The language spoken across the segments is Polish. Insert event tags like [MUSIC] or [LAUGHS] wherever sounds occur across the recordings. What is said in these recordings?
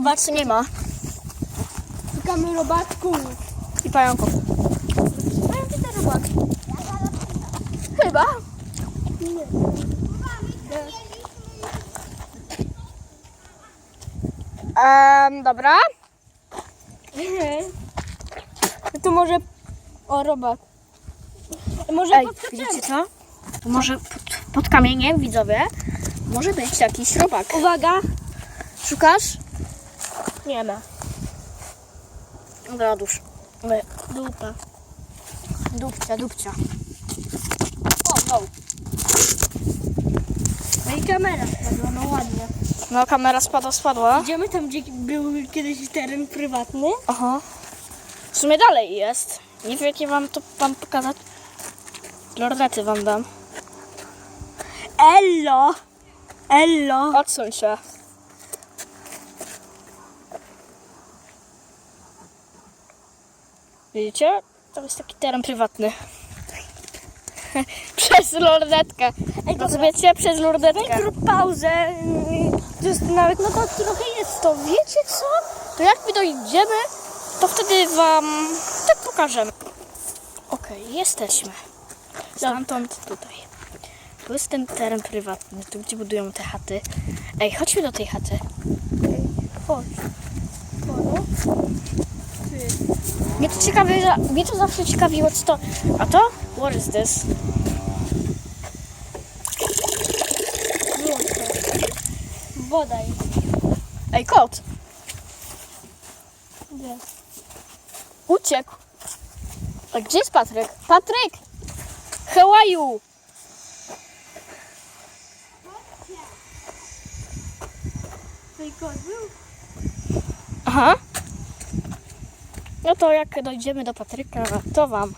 Robacy nie ma. Szukamy robaczków. I pająków. Mają te robaki. Chyba. Um, dobra. No to może... O, robak. Może Ej, podskoczymy. widzicie co? To może pod, pod kamieniem, widzowie, może być jakiś robak. Uwaga. Szukasz? Nie ma. Dobra, dusz. Dupa. Dupcia, dupcia. O, no. No i kamera spadła, no ładnie. No, kamera spadła, spadła. Idziemy tam, gdzie był kiedyś teren prywatny. Aha. W sumie dalej jest. Nie wiem, jakie wam to wam pokazać. Lornety wam dam. Ello! Ello! Odsuń się. Widzicie? To jest taki teren prywatny. [LAUGHS] przez lornetkę. Rozumiecie? Przez lornetkę. Zrób pauzę. To jest nawet, no to trochę jest to. Wiecie co? To jak my dojdziemy, to wtedy wam tak pokażemy. Okej, jesteśmy. Stamtąd tutaj. Tu jest ten teren prywatny, tu gdzie budują te chaty. Ej, chodźmy do tej chaty. Chodź. Mnie to ciekawi, mnie to zawsze ciekawiło, co to... A to? What is this? Woda jest. Ej, kot! Gdzie? Uciekł! A gdzie jest Patryk? Patryk! How are you? Twój kot był? Aha. No to jak dojdziemy do Patryka, to wam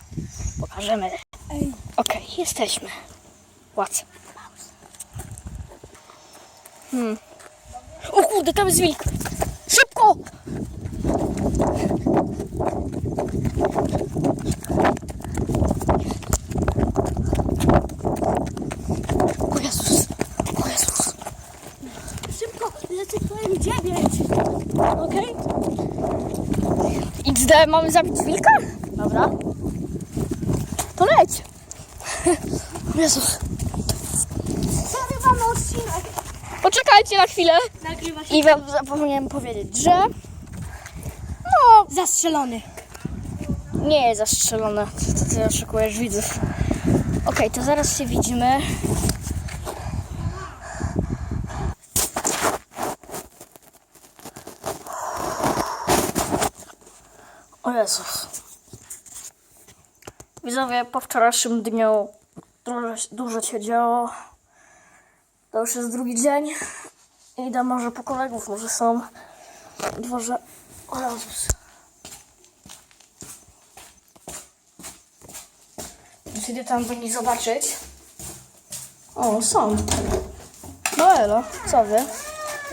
pokażemy. Ej. Okej, jesteśmy. Łac. Hmm. O kurde, tam jest wilk. Szybko! O Jezus. O Jezus. Szybko, lecę twoim dziewięć. Okej? XD, mamy zabić wilka? Dobra. To leć. [LAUGHS] Sorry, mam odcinek. Poczekajcie na chwilę. Nagrywa się. I wam zapomniałem powiedzieć, że no, Zastrzelony. nie jest zastrzelone. To ty oszukujesz widzów. Okej, to zaraz się widzimy. O Jezus. Widzowie, po wczorajszym dniu dużo, dużo się działo. To już jest drugi dzień. Idę może po kolegów, może są w dworze. O Jezus. Idę tam do nich zobaczyć. O, są. No elo, co wy?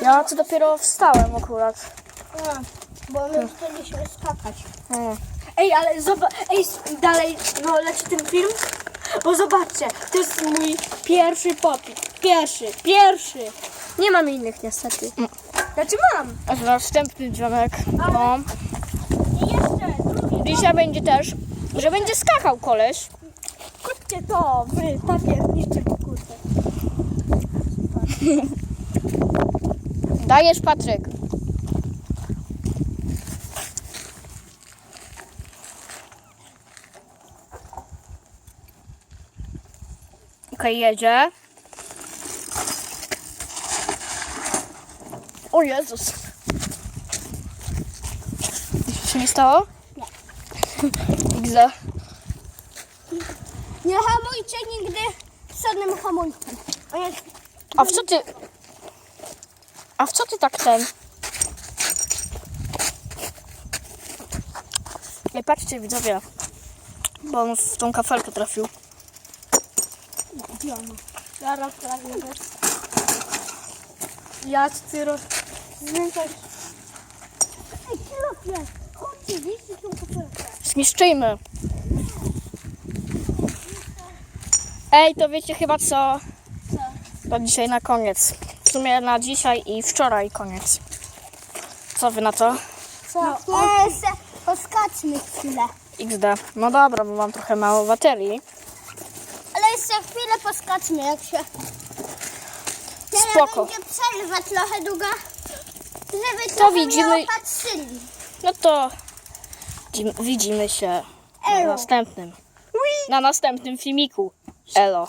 Ja to dopiero wstałem akurat. A, bo my chcieliśmy skakać. Ej, ale zobacz, ej, dalej, no leci ten film, bo zobaczcie, to jest mój pierwszy popit, pierwszy, pierwszy. Nie mamy innych niestety. Znaczy mam. A to następny dzionek. No. I jeszcze drugi. Dzisiaj będzie też, że będzie skakał koleś. Kupcie to, wy, papier, niszczy kurde. [LAUGHS] Dajesz Patryk. Okej, jedzie. O Jezus. Nic się nie stało? Nie. [LAUGHS] Nie hamujcie nigdy żadnym hamulcem. A w co ty... A w co ty tak ten... Nie patrzcie widzowie, bo on w tą kafelkę trafił. Gdzie ona? Zaraz prawie wiesz. Ja ty roz... Zwiększać. Ej, kilofie! Chodźcie, wiecie tą kafelkę. Zniszczyjmy. Ej, to wiecie chyba co? To dzisiaj na koniec. W sumie na dzisiaj i wczoraj koniec. Co wy na to? Co? No, jeszcze poskaczmy chwilę. XD. No dobra, bo mam trochę mało baterii. Jeszcze chwilę poskaczmy, jak się... Teraz Spoko. będzie przerwa trochę długa, żeby To widzimy- nie opatrzyli. No to widzi- widzimy się na Elo. następnym. Na następnym filmiku. Elo.